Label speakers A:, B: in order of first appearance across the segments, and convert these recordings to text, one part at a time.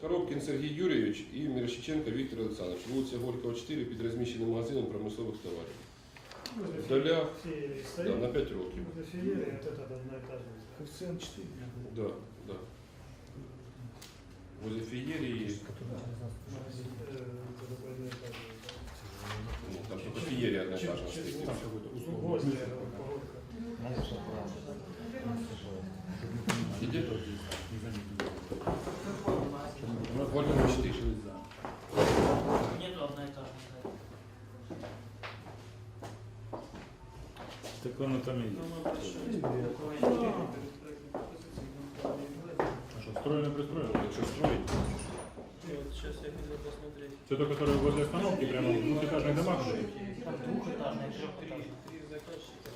A: Коробкін Сергій Юрійович і Мірошниченко Віктор Олександрович. Вулиця Горького 4 під розміщеним магазином промислових товарів. В долях
B: Феерии
A: да,
B: стоит.
A: на 5 років.
B: Возле феерии вот этот одноэтажный.
C: Коэффициент 4.
A: Да, да. Возле феєрії,
B: Магазин, э, вот такой одноэтажный.
A: ну, там тільки феєрія одна
B: Чуть-
A: етажна
B: чуть-
D: Нету одноэтажных.
C: Так воно там і є. А що, строєно пристроєно?
A: Якщо строїть,
D: Сейчас я хотел посмотреть.
C: Це то, которое возле остановки, прямо в двухэтажных домах?
D: Там двухэтажный, трехэтажный.
E: Три заказчика,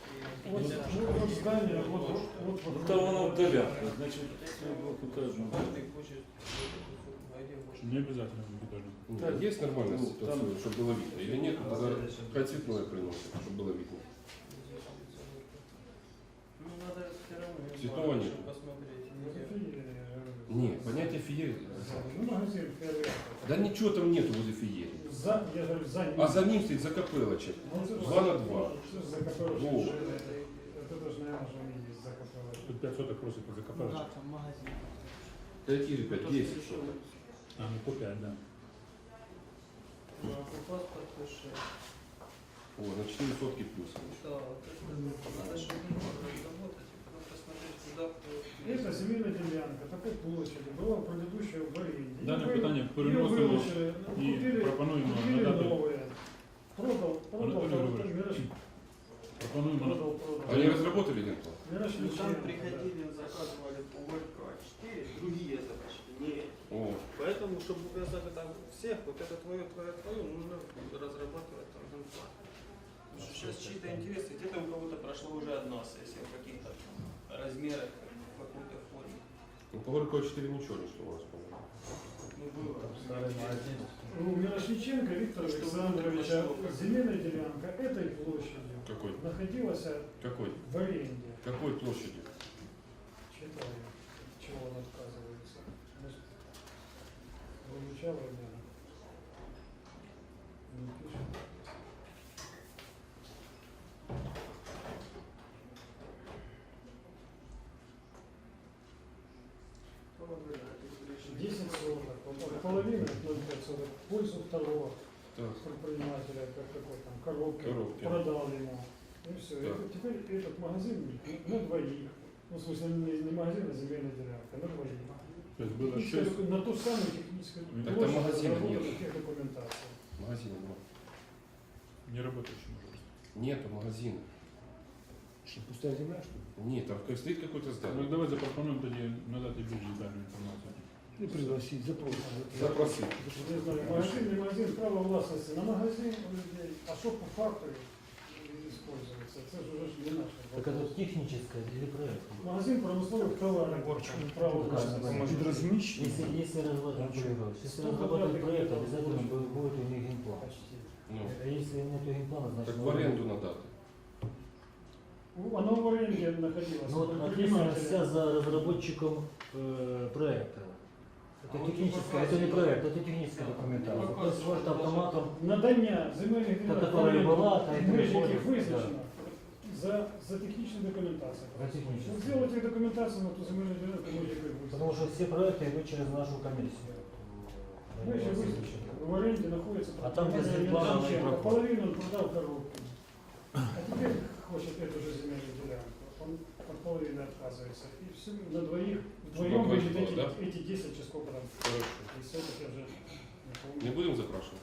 B: Вот, вот, вот здание, вот, вот, вот, вот.
C: Там воно в долях, значить, це двухэтажно.
E: Каждый хочет найдем больше.
C: Не обязательно двухэтажно.
A: ну, є нормальна
C: Ну,
A: ситуація,
C: там-
A: щоб було видно. Или нет, тогда хай цветное приносит, щоб було видно.
E: Ну, надо все равно
A: Цветного нет.
E: посмотреть.
B: Возле феерии, я говорю.
A: Ні, поняття феєрії.
B: Ну, магазин феерия.
A: Да нічого там нету возле феєрії.
B: За, я говорю, за ним.
A: А за ним стоїть закапелочек.
B: Ну, это
A: Два
B: же-
A: на два.
B: Что же за капеллочек
A: Во.
B: Это это же, наверное, же они есть за капеллочек.
C: Тут 5 соток просить по
D: Ну
C: закопать.
D: да, там магазин.
A: Та які, ребят, 10 що там.
C: А, ну по 5, да.
E: Ну, а по паспорту что?
A: О, на 4 сотки плюс.
E: Да, вот это надо же разработать, потом посмотреть, куда кто.
B: Это земельная делянка такой площади была у предыдущего в аренде.
C: Дане
B: Ее
C: питання
B: вы-
C: переносимо
B: ее вылучили,
C: і
B: купили,
C: пропонуємо
B: купили
C: надати,
B: новые. Продал, продал,
C: Анатолий
B: продал,
C: Григорьевич.
B: Мираж-
C: пропонуємо на-
B: продал, продал.
A: Они разработали ленту?
B: Мираж
E: Ну, там
B: Личенко,
E: приходили, заказывали по Горького 4, другие заказчики, не эти.
A: О,
E: Поэтому, чтобы указать там всех, вот это твое, твое, твое, нужно разрабатывать там генплан. Потому что сейчас чьи-то интересы, где-то у кого-то прошло уже одна сессия в каких-то там размерах, в какой-то форме.
A: ну по Горького 4 ничего не что у нас, по-моему.
E: Ну, было.
B: У Мирошниченко Виктора
E: Что
B: Александровича
E: произошло?
B: земельная делянка этой площадью
A: Какой?
B: находилась
A: Какой?
B: в аренде.
A: Какой площади?
B: Читаю, чего он отказывается. Значит, Выручала меня. Не пишет. Десять соток, вот половина 0,5 соток, в пользу второго
A: Так.
B: предпринимателя, как какой там, коробки,
A: Коробки.
B: продал ему. И все.
A: Так.
B: теперь этот магазин на двоих. Ну, в смысле, не, не магазин, а земельная делянка, на двоих.
C: То есть было
B: Техническая
C: 6,
B: доку- на ту самую техническую
C: Так
A: там магазина
B: разработана
A: нет.
B: техдокументация.
A: Магазина нет.
C: не работающий может.
A: Нету магазина.
C: Что, пустая земля, что ли?
A: Нет, там как стоит какое-то
C: Ну,
A: здание.
C: давай запропонуємо тоді надати більш детальну інформацію.
F: И пригласить, запросить.
A: Запросить.
B: Не знаю, магазин, не магазин, право властности на магазин у людей, а что по факту используется, это же уже не наше.
G: Так это техническое или проект?
B: Магазин промысловых товаров, право властности.
F: Подразмещение.
G: Если, если разрабатывать, если разрабатывать проект, обязательно бу- будет у них генплан.
A: Ну,
G: А если нет генплана, значит...
A: так в аренду надати.
B: Ну, Оно в аренде находилось.
G: Ну вот ответственность вся за разработчиком э, проекта. Это
E: А вот
G: техническая,
E: по
G: это не
E: фазе,
G: проект,
E: да.
G: это техническая
E: Да.
G: документация.
E: Ну,
G: То есть может
E: по-
G: автоматом
B: Надання земельних
G: Та,
B: ділянок
G: которая
B: оренди,
G: була, та й
B: меж
G: переходить,
B: яких визначено за, за технічну документацію.
G: За технічну.
B: Ну, Сделайте документацию на ту земельну ділянку, меж яких
G: Потому
B: визначено.
G: что все проекты идут через нашу комиссию.
B: Меж визначено. В оренді знаходиться
G: А там без
B: компания
G: генплана не
B: Мирошниченко.
G: проходит.
B: Половину он продал коробки. А теперь хочет эту же земельную делянку. Он от половины отказывается. И все на двоих, вдвоем
A: Чтобы
B: будет
A: двоих
B: эти,
A: было,
B: эти 10 чи сколько там.
A: Хорошо.
B: И соток я уже не помню.
A: Не будем запрашивать?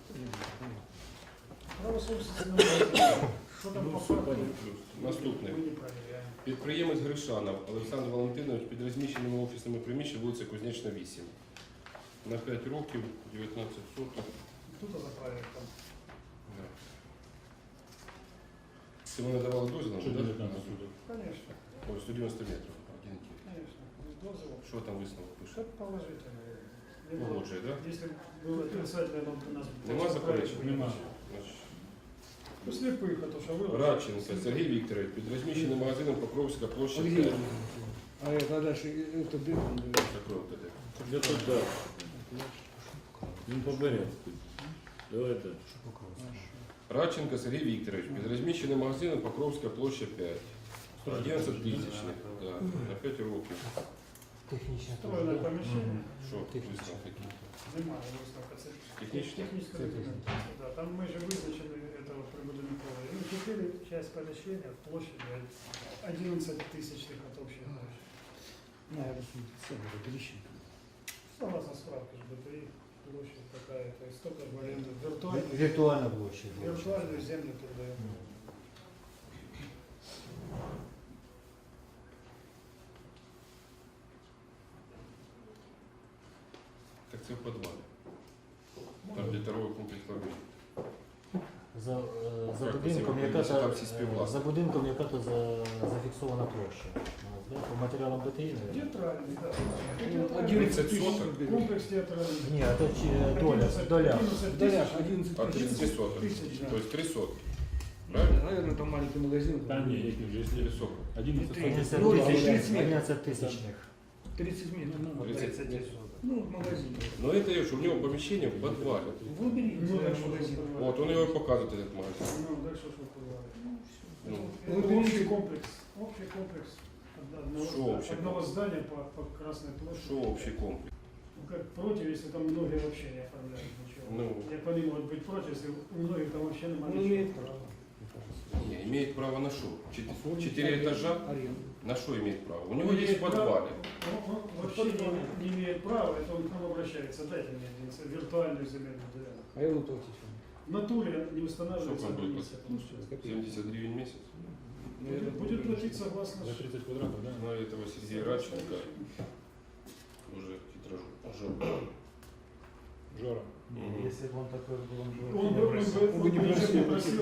B: Право собственности на магазин. Что там
C: Ну,
B: по
C: все
B: факту?
C: понятно.
A: Наступне.
B: Мы не проверяем.
A: Підприємець Гришанов Олександр Валентинович під розміщеними офісними приміщеннями вулиця Кузнечна 8. На 5 років, 19 соток.
B: Кто-то за проектом.
A: Да. Це ми надавали дозвіл?
C: Что
A: да?
C: 19 суток?
B: Конечно,
A: Ой, 190 метрів. Один кіл.
B: конечно. Без дозвола.
A: Що там висновок пише?
B: Что положительно. Не было.
A: Погоджує, так?
B: Если было отрицательно, оно бы нас...
A: Нема заперечень?
C: Нема.
A: Значить,
B: Ну, слепых, а то что вы...
A: Радченко Сергій Вікторович під розміщеним магазином Покровська площа
F: Ольга
A: 5.
F: Юрьевна. А это дальше, э, это дым.
A: Такое вот это.
C: Где-то да. Ну, по порядку. Давай дальше.
A: Радченко Сергій Вікторович, під розміщеним магазином Покровська площа 5. 11 тисячних, да, на 5 років.
G: Технічне
B: Встроєне
G: теж, да?
B: поміщення.
A: Що,
G: Технічно.
A: висновок такий?
B: Немає висновка. Це
A: Технічно?
B: технічна
G: Це
B: документація. Да, там ми же визначили этого прибудинкового. Ну, теперь часть помещения в площади 11 тысячных от общей площади.
F: На, это самое, это Лещенко.
B: Согласно справке же БТИ, площадь такая, то есть только в аренду виртуальную,
G: Віртуальна площа.
B: виртуальную землю продаем.
A: Так це в підвалі. Там, де торговий комплекс торгує.
G: За, е, за
A: Як
G: будинком,
A: це
G: яка
A: виглядає? Там
G: то
A: всі співвласники.
G: за будинком, яка то за, зафіксована площа. у нас, да? По матеріалам БТІ, наверное?
B: Театральный, да.
F: Ну,
B: Театральный.
A: 11 соток.
B: Комплекс театральный.
G: Ні, а то чи, е, доля,
B: 11
G: доля.
B: 11
F: В долях
B: тысяч.
F: 11
A: От 30
F: тысяч.
A: соток.
B: Тысяч, да.
A: Тобто 3 сотки. Правильно?
F: Наверное, там маленький магазин.
C: Да не, який вже, якщо
A: 4 сотки.
C: 11
F: 30.
C: соток.
F: Ну,
G: тисяч-
F: тридцать метров.
G: 11 тисячних.
F: 30 метров.
A: 30.
F: Ну, магазин.
A: Ну это я что, у него помещение в подвале.
F: Выбери
B: Ну,
F: магазин.
A: Вот, он его и показывает, этот магазин.
B: Ну, дальше что бывает?
A: Ну,
F: Ну,
B: Это
F: ты
B: общий комплекс. Общий комплекс одного,
A: общий
B: одного
A: комплекс?
B: здания по, по Красной площади.
A: Что общий комплекс?
B: Ну, как против, если там многие вообще не оформляют ничего.
A: Ну.
B: Як вони можуть бути проти, если у многих там вообще
F: Он
B: ничего.
F: имеет право.
A: Не, имеет право на что? Чет- Четыре этажа?
F: Аренду.
A: На что имеет право? У
B: Он
A: него есть
B: имеет
A: в подвале.
B: Он, он вообще не, не имеет права, это он к нам обращается. Дайте мне виртуальную земельную делянку.
F: А я платить.
B: В натуре не устанавливается
A: Сколько он будет.
F: Ну, копейки.
A: 70 гривен в месяц.
B: Будет, будет платить согласно
C: За 30 квадратов, да?
A: На этого Сергея Радченко уже хитражу.
C: Жора.
G: Если бы он такой был, он бы...
B: Он бы, он бы,
F: Он бы не
B: он бы
F: просил, он бы не просил.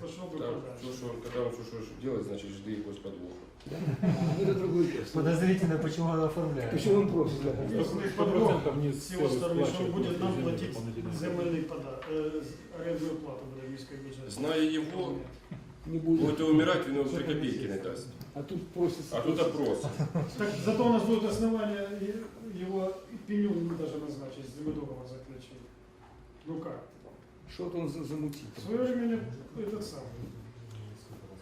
B: пошел бы
A: Так,
B: подальше.
A: что, когда он что, что делает, значит, жди якогось подвоха.
F: Ну, Это другой текст.
G: Подозрительно, почему он оформляет.
F: Почему он просит? да?
B: С его стороны, что он будет нам платить
C: земельный
B: земельный пода, э, арендную плату в низкой бюджете.
A: Зная его,
F: Не будет.
A: будете умирать, вам 3 копейки не дасть.
F: А тут просится.
A: А тут опрос.
B: Так, зато у нас будет основание его пеню даже назначить, с. Ну как?
F: Что-то он за- замутит.
B: В свое время этот самый.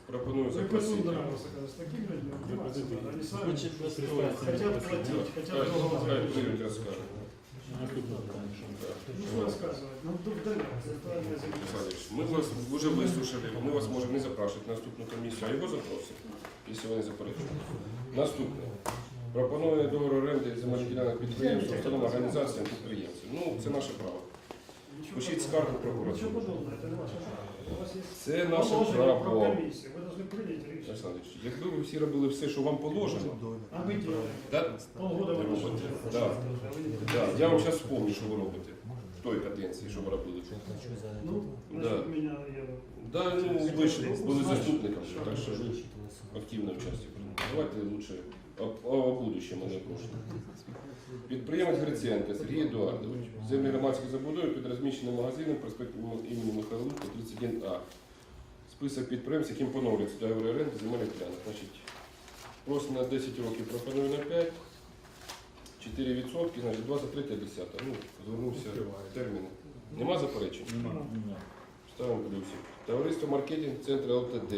A: Пропоную
B: Мне
A: запросити.
B: нравился, когда с такими людьми обниматься надо. Они сами
D: Хочет достроить.
B: хотят платить, хотят договор
A: Хай
B: заключить.
A: Юрій розкаже.
C: Наступне питання, що?
B: Ну что рассказывать? Ну вдали, виртуальная земля.
A: Олександрович, Ми вас вже вислушали, ми вас можемо не запрашувати на наступну комісію, а його запросимо, якщо вони заперечують. Наступне. Пропонує договор оренди земельних ділянок підприємств, установ, організаціям, підприємців. Ну, це наше право.
B: Ничего
A: Пишіть
B: подобного.
A: скаргу прокуратуру.
B: Ничего подобного, это не ваше право. У вас есть
A: Це наше
B: положение про
A: право.
B: комиссию. Вы должны принять решение.
A: Олександрович, якби ви всі робили все, що вам положено,
B: А мы делаем.
A: да,
B: Полгода вы
A: Робите.
B: можете.
A: Да. да, я вам зараз вспомню, що ви робите в той каденції, що ви робили.
B: Ну,
A: Да.
B: значит, меня я...
A: Да, ну, ви ж були заступником, так що
B: Что?
A: активне участь. Давайте лучше о, о будущем, а не о прошлом. Підприємець Гриценко Сергій Едуардович. Землі громадської забудови під розміщеним магазином проспект імені Михайла Лука, 31А. Список підприємств, яким поновлюється договір оренди земельних ділянок. Значить, просимо на 10 років, пропоную на 5. 4 відсотки, значить 23 10. Ну, звернувся терміни. Нема заперечень?
C: Нема, нема.
A: Ставимо плюсик. Товариство маркетинг центр ЛТД.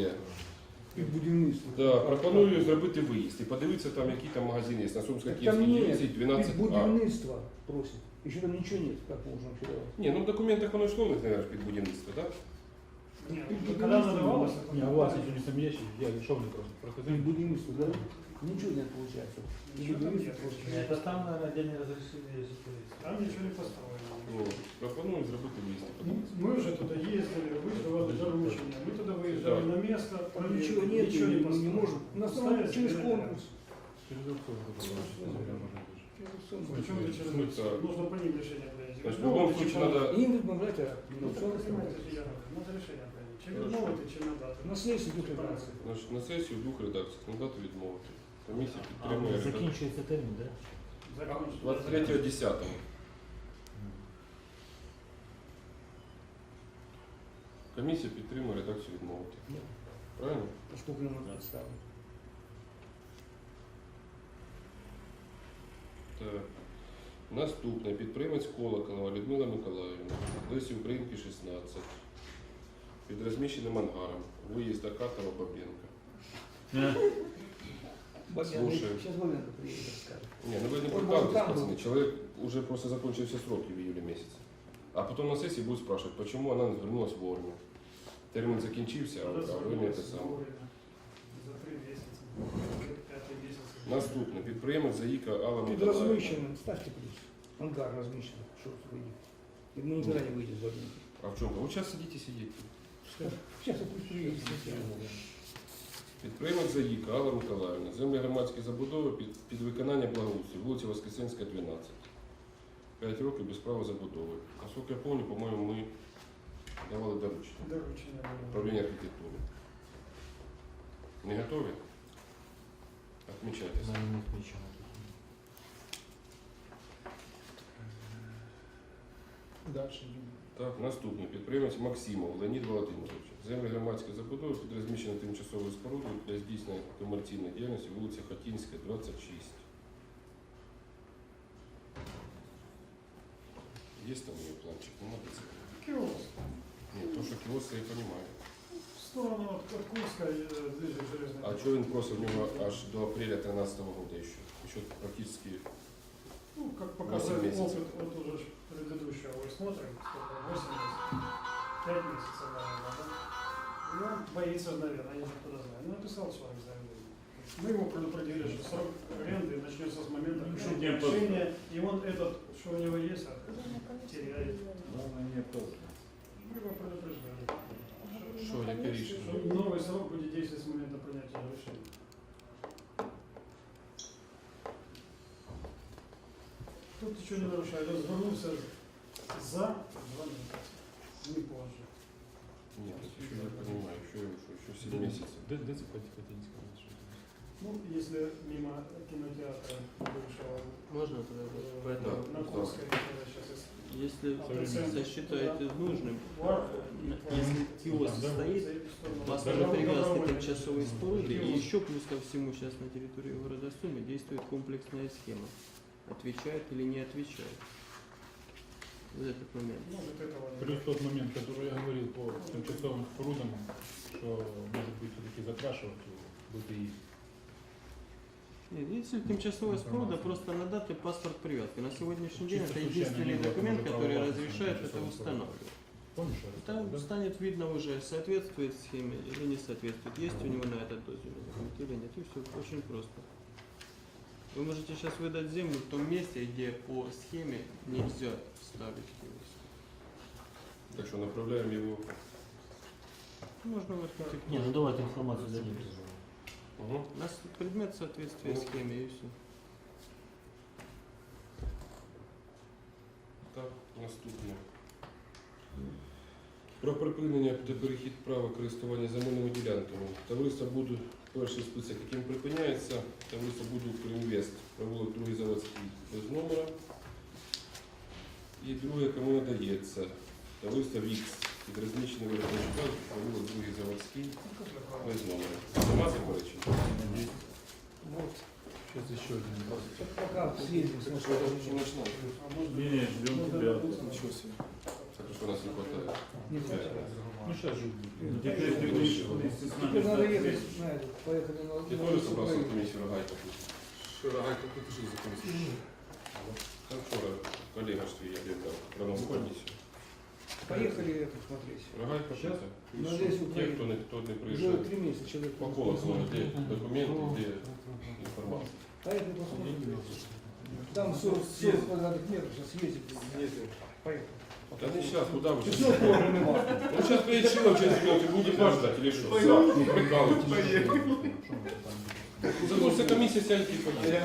F: Під будівництво.
A: Да, пропоную зробити виїзд і подивитися там, які там магазини є. На Сумська
F: Так
A: Київській
F: там нет,
A: 10,
F: під
A: 12 А.
F: будівництво просит. Еще там ничего нет, как можно вообще давать.
A: Ні, ну в документах воно йшло, наверное, під будівництво, так?
B: Нет, ну, когда задавалось,
C: Не, а у вас еще не там ящик, я решил мне просто. Просто
F: Під будівництво, да? Ничего нет получается.
B: Ничего там нет.
G: Это там, наверное, где не разрешили
B: Там ничего не поставлено.
A: Ну, пропоную зробити виїзд. і
B: Ну,
A: подивитися.
B: Мы уже туда ездили, вы давали доручения, мы туда выезжали
A: Да.
B: на место,
F: Там
B: проверили,
F: ничего нет,
B: ничего не
F: мы не
B: поставили.
F: можем. У нас там
B: Ставят
F: через
B: земельные
F: конкурс.
C: Через отцов это было, что земля можно даже.
B: Причем же через
A: Смысл?
B: нужно по ним решение принять.
A: Значить, в будь-якому случае треба
F: Им відмовляти, а
B: Ну,
F: ну,
B: что вы понимаете, Илья, надо решение принять. Чем
A: Хорошо.
B: відмовити, чи надати.
F: на сесії тут операція.
A: значить, на сесію в двох редакціях надати відмовити. Комісія підтримує
G: А,
A: редакцію.
G: закінчується термін, да?
B: Закончити.
A: 23.10. Комісія підтримує редакцію відмовити. Правильно?
F: Сколько нам надо ставить?
A: Так. Наступне підприємець Колоколова Людмила Миколаївна, Лесі Українки 16. Під розміщеним ангаром. Виїзд Акатова Бабенка. Слушай.
F: Сейчас Бабенко приедет, расскажет.
A: Не, ну вы не
F: Он
A: прикалывайтесь,
F: там
A: пацаны.
F: был.
A: Человек уже просто закончил все сроки в июле месяце. А потом на сессии будет спрашивать, почему она не вернулась вовремя. Термин закінчився, а а ви не те саме.
B: За три місяці. П'ятий місяць.
A: Наступне. Підприємець Заїка Алла
F: Тут
A: Миколаївна.
F: размещен, ставьте плюс. Ангар размещен, что выйдет. И мы никогда не выйдем с Бабенко.
A: А в чому? Вот сейчас сидите, сидите.
F: Сейчас я пусть приедет.
A: Підприємець Заїка Алла Миколаївна. Землі громадської забудови під, під виконання благоустрою. Вулиця Воскресенська, 12. 5 років без права забудови. Наскільки я пам'ятаю, по-моєму, ми давали доручення.
B: Доручення.
A: Управління архітектури. Не готові? Отмічайтеся.
G: Не отмечено.
C: Дальше.
A: Так, наступний підприємець Максимов Леонід Володимирович. Землі громадської забудови під розміщеною тимчасовою спорудою для здійснення комерційної діяльності вулиця Хотінська, 26. Є там у нього планчик? Ну, це.
B: Киоск.
A: Ні, то, що кіоск, я розумію.
B: В сторону от Курска, э, ближе
A: А чого він просив в нього аж до апреля 13 года еще? Еще практически
B: Ну, как
A: месяцев.
B: опыт вот уже предыдущего, мы смотрим, сколько, 8 месяцев, 5 месяцев, наверное, да? И он боится, наверное, я не знаю, куда знаю. Ну, написал свое заявление. Мы его предупредили, что срок аренды начнется с момента принятия решения, и он этот, что у него есть, а, теряет. Мы его предупреждали.
A: Що, яке рішення?
B: Что новый срок будет действовать с момента принятия решения. Тут ничего не нарушает, он звернулся за два месяца, не позже.
A: Ні, так ще я розумію, що, що, що 7 місяців.
C: Де, де це Хотінська?
B: Ну, если мимо кинотеатра бывшего
E: Можно тогда вот
B: э,
E: поэтому,
B: на Курской, когда сейчас
E: если
B: Современный.
E: сосчитаете нужным,
B: Варфу,
E: если киоск
B: за
E: стоит,
B: эту сторону.
E: Постоянно
B: Добро-
E: привязаны к
B: добровольно.
E: тимчасовой споруде, и
B: Киоск.
E: еще плюс ко всему сейчас на территории города Сумы действует комплексная схема. Отвечает или не отвечает. Вот этот момент.
B: Этого не
C: Плюс тот момент, который я говорил по тимчасовым спорудам, что может быть все-таки запрашивать у БТИ.
E: Нет, если тимчасовая споруда, просто надо паспорт привязки. На сегодняшний день
C: Чисто
E: это
C: случайно
E: единственный
C: не было,
E: документ, который
C: права
E: разрешает это
C: тимчасовой
E: устанавливать.
C: Помнишь, я
E: Там
C: да?
E: станет видно уже, соответствует схеме или не соответствует, есть у него на этот документ или нет. И все, очень просто. Вы можете сейчас выдать землю в том месте, где по схеме нельзя ставить киоск.
A: Так що направляємо його.
E: Можно в архитектуру.
G: Не, ну давайте информацию дадим.
A: Угу.
E: У нас предмет соответствия
A: Ну.
E: схеме и все.
A: Так, наступне. Про припинення та перехід права користування земельними ділянками. Товариство буде перший список, яким припиняється. Товариство буде Укрінвест, провулок другий заводський без номера. І друге, кому надається. Товариство Вікс під розміщеним виробничком, провулок другий заводський без номера. Нема заперечень?
F: Вот.
C: Сейчас еще один вопрос.
F: Пока съездим, смотрим.
B: А может,
C: Не, не, ждем
B: ну,
C: тебя.
B: да,
C: Ничего себе.
A: Так що у нас не хватает.
F: Не хватает.
C: Ну сейчас же.
F: Ну,
C: Теперь ты будешь вместе с нами
F: Теперь надо
C: ждать.
F: ехать на это, поехали на
A: Ти
F: на
A: теж
F: улицу
A: собрався в
F: Украины.
A: комісію Рогайка? Рогайка, ти що за комісію? Там вчора колега ж твій об'єднав про нову комісію.
F: Поехали это смотреть.
A: Рогайка,
C: Щас?
A: це?
F: Ну,
A: Що?
F: здесь
A: Ті,
F: Україна.
A: хто не, хто не
F: Уже
A: приїжджає.
F: три месяца человек.
A: По колоколу, де документи, де інформація.
F: Поехали посмотрим. Там 40, 40 квадратных метров, сейчас ездим. Поехали.
A: Та не зараз, куди ви
F: Все
A: зараз?
F: тоже нема.
A: Ну зараз приїде чоловік через минуту, буде вас ждать, или що? За, ну прикалуйтесь. Зато вся комісія сядь і поїде.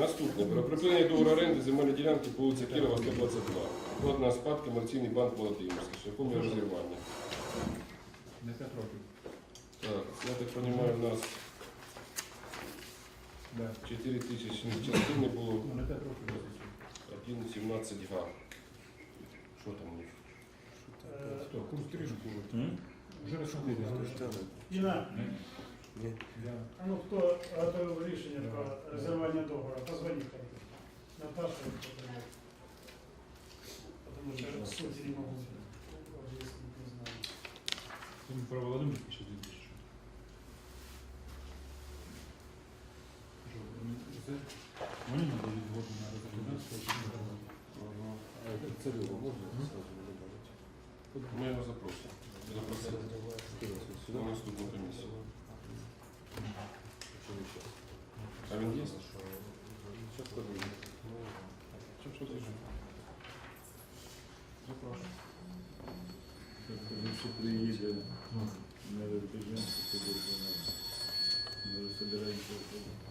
A: Наступне. Про припинення договору оренди земельної ділянки по вулиці Кірова, 122. Вход на спад комерційний банк Володимирський, шляхом його розірвання.
C: На 5 років.
A: Так, я так розумію, у нас
C: Да.
A: 4 тисячні частини було
C: Ну, на 5 років. розійшли.
A: 1,17 га. Що там у них?
B: э,
C: Что, курс 3 же курс? Уже раз 4.
B: Инна,
C: Я
B: А ну хто готовив рішення про розірвання договору, позвоніть. Наташа, наприклад. Потому что сути не могу объяснить, не знаю.
C: Він про Володимирський ще це? Вони надають згоду на розробництво чи не надають?
A: Це можна Ми його запросимо. Запросимо на наступну комісію. А він є? Що що ти ж? Запрошую.
H: Якщо приїде на Вертеженську, то буде Ми собираємося.
A: У нас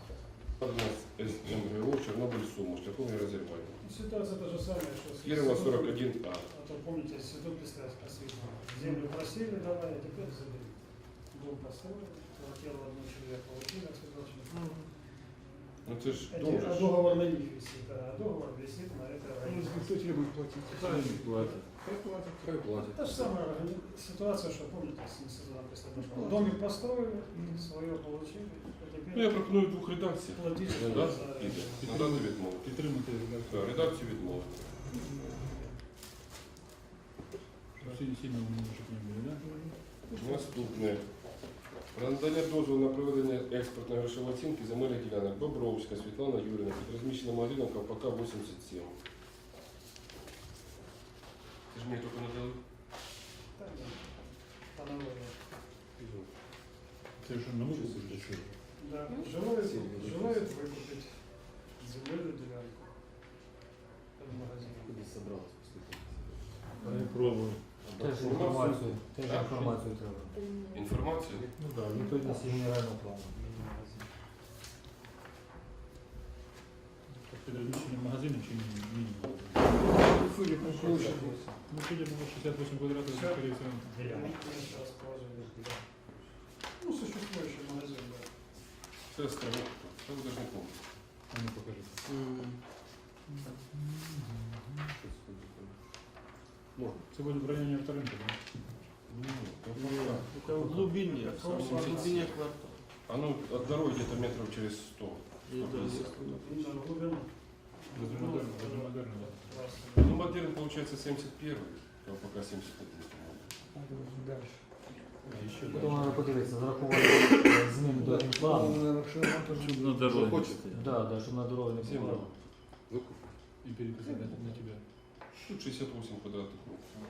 A: СМГО Чорнобиль Сума, шляхом і розірвання.
B: Ситуация та же самая, что с
A: Кирова
B: институтом.
A: 41А.
B: А то помните, институт пристрастия осветления. Землю просили, давай, а теперь забери. Дом построили, квартиру одну человек получили, отсюда
A: Ну це ж
B: А
A: дом же
B: договор на них висит, а договор висит на это
F: Ну, Кто тебе будет платить?
H: Платить.
F: Хай платит.
H: Хай платить.
B: Та же самая ситуация, что помните, с институтом пристрастия. Домик построили, свое получили, а
A: Ну я
B: теперь
A: пропоную двох редакцій.
B: платить
A: Ну, да?
B: за
A: Піде. Надати відмовити.
C: Підтримати
A: Так,
C: редакцію.
A: редакцію відмовити.
C: Всі сильно вони щоб не були, так?
A: Наступне. Про надання дозволу на проведення експортної грошової оцінки земельних ділянок Бобровська Світлана Юріна під розміщеним магазином КПК 87. Ти ж мені тільки надали?
B: Та ні, панове.
C: Це що на вулиці чи що?
B: Да, желают, желают выкупить земельную делянку под магазином.
G: Перепробую. Теж інформацію, теж
A: Так,
G: інформацію треба.
A: Інформацію?
G: Ну так, відповідності генерального плану.
C: Під розміщенням магазину чи мінімум?
F: Судя по площади.
C: Ну, судя по 68 квадратів,
B: Все.
C: скорее всего.
B: Мы сейчас положили. Ну, существующий магазин, да.
A: Це островок. Це помните.
C: А ну покажи. Це буде в районі авторинку, так?
E: Это в глубине, в глубине квартала.
A: А ну, от дороги где-то метров через 100.
E: И да,
B: Именно в глубину.
C: Дуже модерно, дуже модерно. да.
B: Раз.
A: Ну, модерн получается 71 КПК 71. по-моему.
F: Дальше.
C: А ще
G: Потім треба
C: далі.
G: подивитися, зарахувати зміни до
F: Ну,
G: генплану.
F: наверное, что нам тоже-
H: На дорогу. Хочете?
G: Да, да, щоб на дорогу не
A: Всем
G: було.
A: равно.
C: І переписати на, на тебе.
A: Тут 68 квадратных метров.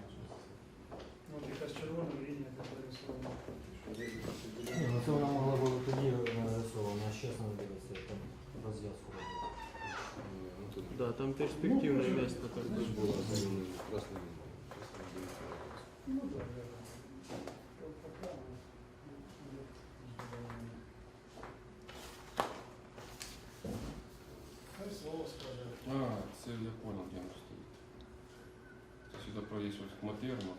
B: Вот как раз червоная линия, которая рисована.
G: Ні, ну це вона могла бути тоді нарисована, а зараз не дивитися, там розв'язку робити.
E: Да, там перспективное
B: Ну,
E: место. как бы.
B: Ну да, да.
A: А, це я понял, где оно стоит. Это сюда проезд вот к Модерну,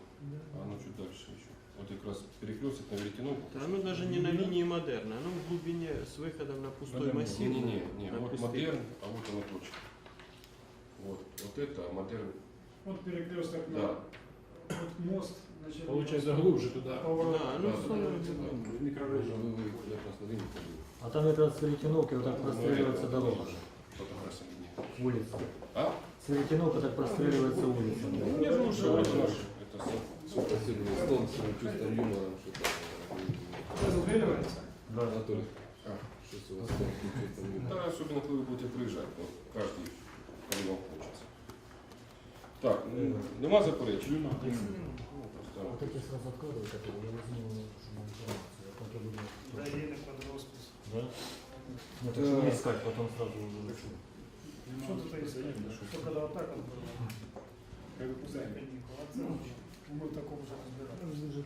A: а оно чуть дальше еще. Вот как раз перекресток на Веретено.
E: Да, оно даже не на линии модерна, оно в глубине с выходом на пустой
C: Модерн.
E: массив.
A: Не-не-не, не,
E: На
A: вот
E: пустырь.
A: Модерн, а вот оно точка. Вот, вот это, а Модерн,
B: Вот перекресток на
A: да.
B: вот мост. значит,
C: Получается глубже туда.
B: Поворот.
E: Да, ну,
A: Да, да,
E: самое
A: да,
E: глубине.
A: да.
H: Микрорайон.
G: А там якраз з Веретіновки отак
A: Ну,
G: прострілюється
A: это
G: дорога,
A: тоже Фотография виднее.
G: вулиця.
A: А?
G: З Веретіновки так прострілюється вулиця.
A: Ну, я думаю, что это наше. Это сам.
H: Стон с чувством юмора, что-то.
B: Разделивается.
G: Да.
H: Анатолий,
A: А.
H: что у вас стон с чувством юмора?
A: Да, особенно когда вы будете приезжать, ну, каждый, когда вам хочется. Так, м, нема заперечень?
C: Нема.
A: Ну,
G: Вот
A: просто
G: эти сразу откладывай, которые я возьму, чтобы информацию, а пока буду.
B: Да, едет под роспись.
G: Да? Нет, так что не искать, потом сразу уже.
B: Что тут искать? Что когда вот так вот было? После каникул. А це вже Мы в таком же разбираемся.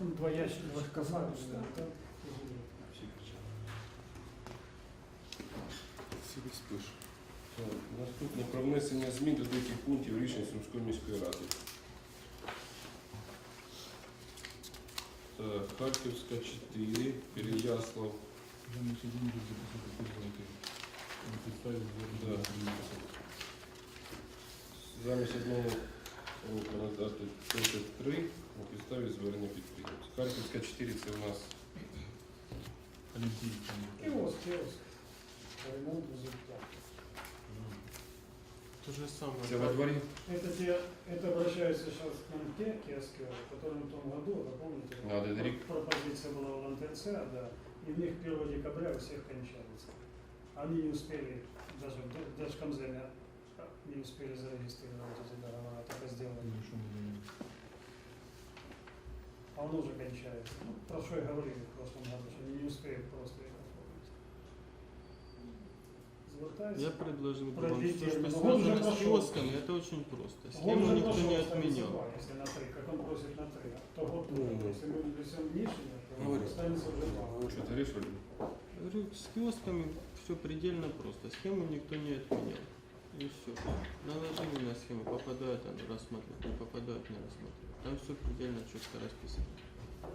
B: Два ящика, два шкафа, что это.
H: Всегда вспышь.
A: Так, Наступне про внесення змін до деяких пунктів рішень Сумської міської ради. Так, Харківська 4, Переяслав,
C: Замість один буде записати підзвонити. На підставі
A: Да.
C: звернення.
A: замість одного року надати 33 на підставі звернення підприємців. Харківська 4 це у нас
C: олимпийцам.
B: Киоск, киоск. По ремонту взятка.
E: То же самое.
A: Це во дворі?
B: Это те, это обращаются сейчас к нам те киоски, которые в том году, вы помните,
A: Надо, это рик.
B: пропозиция была в НТЦ, да, и в них 1 декабря у всех кончается. Они не успели, даже в Д- Держкомземе а, не успели зарегистрировать эти договора, только сделали. А он уже кончается. Ну, про что и говорили в прошлом году, что они не успеют просто их оформить.
E: Я предложил бы
B: Про
E: вам,
B: детей.
E: что,
B: Ну, уже
E: связано с киосками, это очень просто. Схему никто не отменял.
B: если на три, как он просит на три, то год
H: Ну, ну.
B: Если мы внесем лишнее, то останется уже
A: ти рішив?
E: Говорю, с киосками все предельно просто. Схему никто не отменял. И все. Наложили на схему, попадают они рассматривают, не попадают не рассматривают. Там все предельно четко расписано.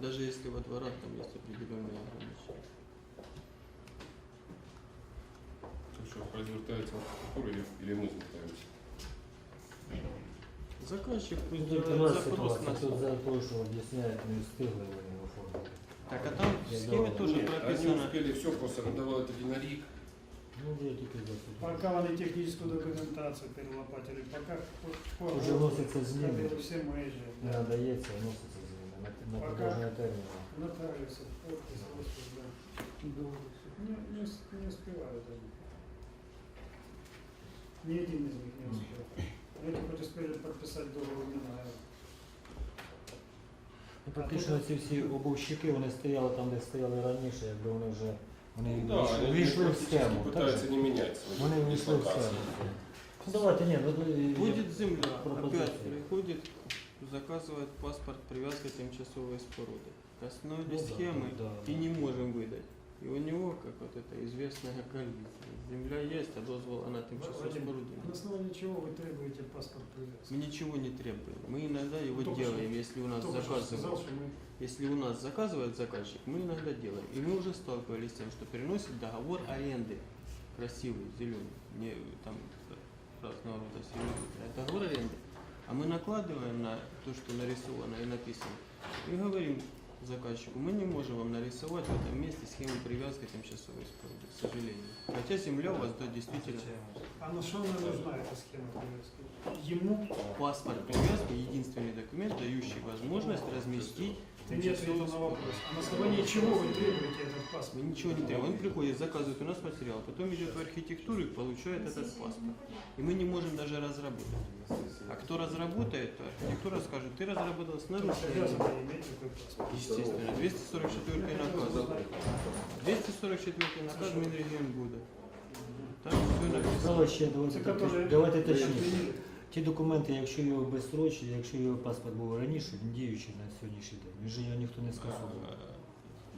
E: Даже если во дворах там есть определенные ограничения.
A: Так що, хай звертається в архітектуру, і ми звертаємося.
E: Заказчик
G: Ну,
E: пусть
G: тут у
E: делает
G: нас
E: запрос
G: ситуація,
E: на
G: тут за те, що об'ясняють, не встигли вони оформити.
E: Так, а там в
G: Я
E: схеме
G: давал.
E: тоже
A: Ні, вони
E: прописано.
A: успіли все, просто надавали тоді на рік.
G: Ну, я тільки за це.
B: Пока они техническую документацию перелопатили, пока по- по-
G: Уже вносяться зміни.
B: ставили все межи,
G: Не
B: да.
G: надається, вноситься зміни на, на
B: Пока.
G: продовження терміну.
B: нотариусы, подпись, роспись, да. Не, не, ус- не успевают они. Ни один из них не успел. Эти хоть успели подписать договор Минаева.
G: Ну, Практично ці всі обовщики, вони стояли там, де стояли раніше, якби вони вже вони
A: Да,
G: війшли-
A: вони
G: війшли в
A: практично
G: схему. так
A: Питаються
G: же?
A: не міняти свої
G: Вони війшли в
A: дислокації.
G: схему. Ну давайте, ні, ну і-
E: Будет земля,
G: пропозиция.
E: опять приходит, заказывает паспорт привязка тимчасовой споруды. Коснули
G: Ну да,
E: схемы
G: да, да.
E: и не можем выдать. И у него, как вот это известная коллизия. Земля есть, а дозвол она тимчасовой
B: Вадим,
E: споруды.
B: На основании чего вы требуете паспорт привязки?
E: Мы ничего не требуем. Мы иногда его
B: Только
E: делаем,
B: что-
E: если у нас
B: Только сказал,
E: заказывают.
B: что мы
E: Если у нас заказывает заказчик, мы иногда делаем. И мы уже сталкивались с тем, что переносит договор аренды. Красивый, зеленый, не там разного рода зеленый. Договор аренды. А мы накладываем на то, что нарисовано и написано. И говорим заказчику, мы не можем вам нарисовать в этом месте схему привязки тимчасовой споруды, к сожалению. Хотя земля у вас да, действительно
B: А на что нам нужна эта схема привязки? Ему
E: паспорт привязки единственный документ, дающий возможность разместить
B: ты не ответил на вопрос. А на основании чего вы требуете этот
E: Мы
B: паспорт?
E: ничего не требуем. Он приходит, заказывает у нас материал, потом идет в архитектуру и получает этот паспорт. И мы не можем даже разработать. А кто разработает, то архитектура скажет, ты разработал с нарушением. Естественно. 244 наказ. 244 наказ Минрегионбуда. Там все написано.
G: Давайте, давайте точніше. Ті документи, якщо його безстрочні, якщо його паспорт був раніше, він діючий на сьогоднішній день. Він же його ніхто не скасовував.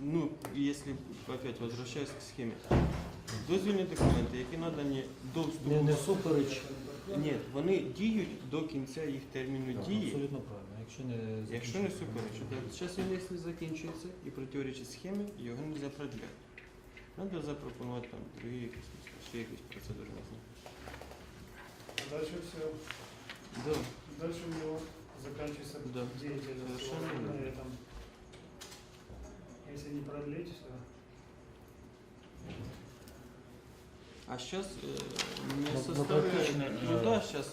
E: Ну, если опять возвращаясь к схеме. Дозвільні документи, які надані до вступу.
G: не супереч.
E: Ні, вони діють до кінця їх терміну дії.
G: Абсолютно правильно. Якщо не
E: Якщо не суперечить, зараз він якщо закінчується і противоречить схемі, його не можна продляти. Треба запропонувати там другі якісь ще якісь процедури. не.
B: Дальше все.
E: Да.
B: Дальше у него заканчивается
E: Да.
B: деятельность
E: Совершенно
B: на этом. Если не продлить, все.
E: А зараз
G: Ну,
E: не
G: ну,
E: составляє
G: практично,
E: труда
G: е,
E: зараз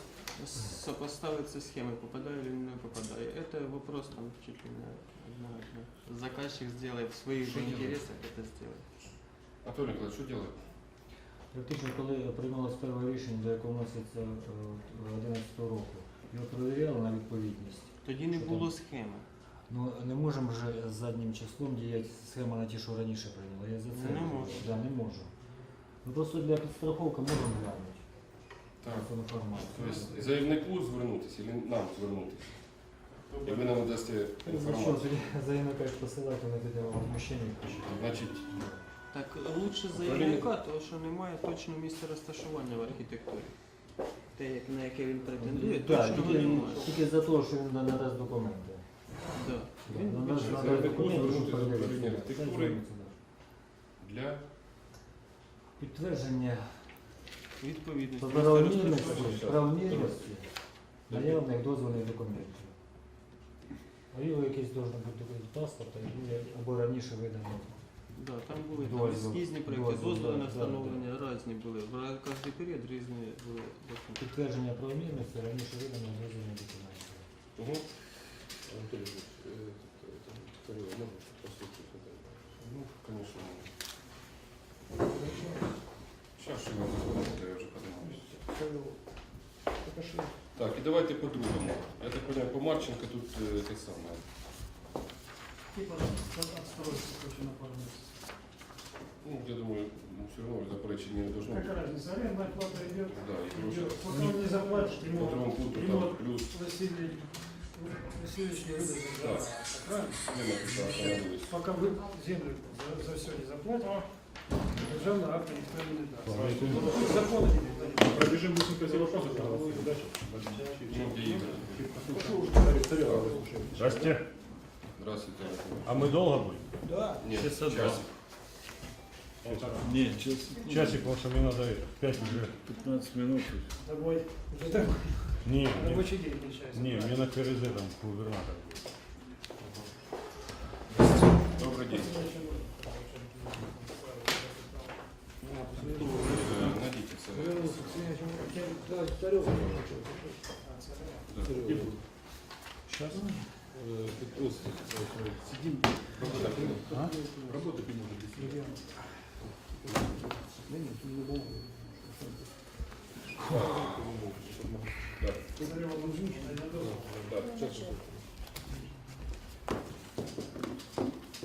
E: сопоставиться схемой, попадаю или не попадаю. Это вопрос там чуть ли не одна, одна. Заказчик сделает в своих
A: Что
E: же интересах это сделает.
A: Анатолій Николаевич, що робити?
G: Практично, коли приймалось перше рішення, до якого вноситься 11 року, його перевіряли на відповідність.
E: Тоді не було
G: там?
E: схеми.
G: Ну не можемо вже заднім числом діяти схема на ті, що раніше прийняли. Я за це
E: Не можу.
G: Да, не можу. Ну просто для підстраховки можемо глянути
A: Так.
G: інформацію.
A: Тобто заявнику звернутися, або нам звернутися. І ви нам дасте
G: Ну,
A: інформацію.
G: заявника посилати, вони тоді возмущення.
A: Значить,
E: Так лучше заявника, тому що немає точного місця розташування в архітектурі. Те, як, на яке він претендує,
G: Так,
E: точного
G: тільки,
E: немає.
G: тільки за те, що він надасть документи.
E: Да.
G: Він документи,
A: до
G: перевірить.
A: архітектури. для
G: Підтвердження
E: відповідності.
G: правомірності, правомірності наявних дозвольних документів. А його якийсь должен бути паспорт, або раніше видано
E: Да, там були там
G: Дозвіл.
E: ескізні проекти,
G: Дозвіл,
E: дозволи
G: да,
E: на
G: да,
E: встановлення різні були. В кожний період різні були документи.
G: Підтвердження правомірності раніше видано дозвільні документи.
A: Угу.
H: Анатолий Ильич, э, этот, это, второе, можно послушать? это?
A: Ну, конечно. Сейчас ще вам заходите, я вже подивлюсь. Так, і давайте по-другому. Я так понимаю, по Марченко тут е, те саме.
B: Типа отстроиться очень на пару месяцев.
A: Ну, я думаю, ну, все равно заперечення не должно
B: Какая
A: бути.
B: разница, арендная плата идет,
A: Да,
B: идет. Пока он не заплатит, ему, ему
A: плюс
B: Василий Васильевич не выдаст за
A: Да.
B: правильно? Пока вы землю за, за все не заплатите, державного акта никто не даст. Не даст.
C: Пробежим быстренько все вопросы.
A: Ну?
I: Здрасте.
A: Здравствуйте.
I: А мы долго будем?
F: Да.
A: Нет,
E: Часа
A: часик.
I: Нет, часик, потому что мне надо это, пять уже.
J: 15 минут.
B: Домой. Уже домой.
I: Не,
B: Рабочий день кончается.
I: не, мне на там губернатор.
A: Добрый день. Э, Найдите. Да.
I: Сейчас?
J: Сидим, работать не может без
A: Да.
B: Царева нужны, а я должен.
A: Да.
H: Сейчас,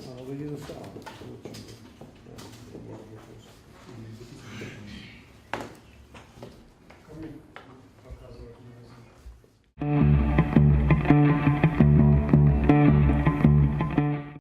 F: А, вы не.